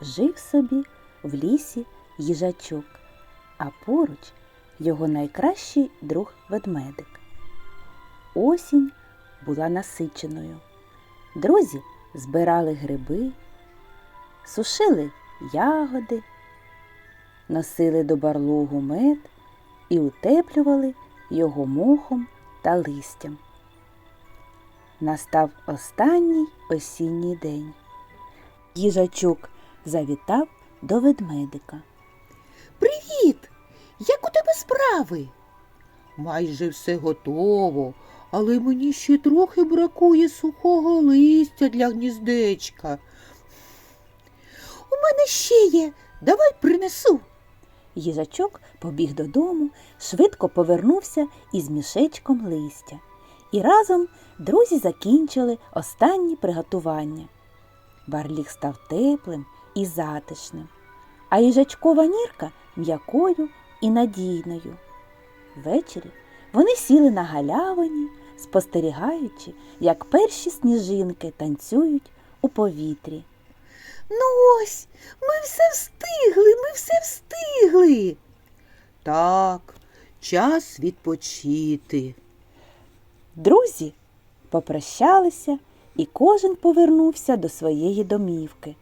жив собі в лісі їжачок, а поруч його найкращий друг ведмедик. Осінь була насиченою. Друзі збирали гриби, сушили ягоди, носили до барлогу мед і утеплювали його мохом та листям. Настав останній осінній день. Їжачок завітав до ведмедика. Привіт! Як у тебе справи? Майже все готово, але мені ще трохи бракує сухого листя для гніздечка. У мене ще є. Давай принесу. Їжачок побіг додому, швидко повернувся із мішечком листя. І разом друзі закінчили останні приготування. Барліг став теплим і затишним, а їжачкова нірка м'якою і надійною. Ввечері вони сіли на галявині, спостерігаючи, як перші сніжинки танцюють у повітрі. Ну ось, ми все встигли, ми все встигли. Так, час відпочити. Друзі попрощалися, і кожен повернувся до своєї домівки.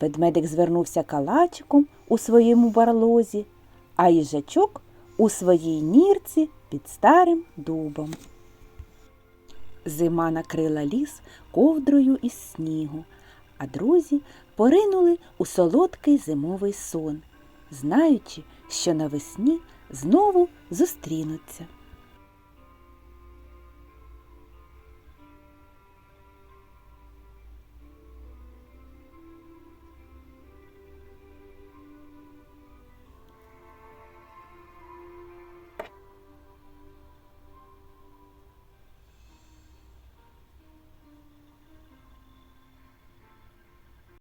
Ведмедик звернувся калачиком у своєму барлозі, а їжачок у своїй нірці під старим дубом. Зима накрила ліс ковдрою із снігу, а друзі поринули у солодкий зимовий сон, знаючи, що навесні знову зустрінуться.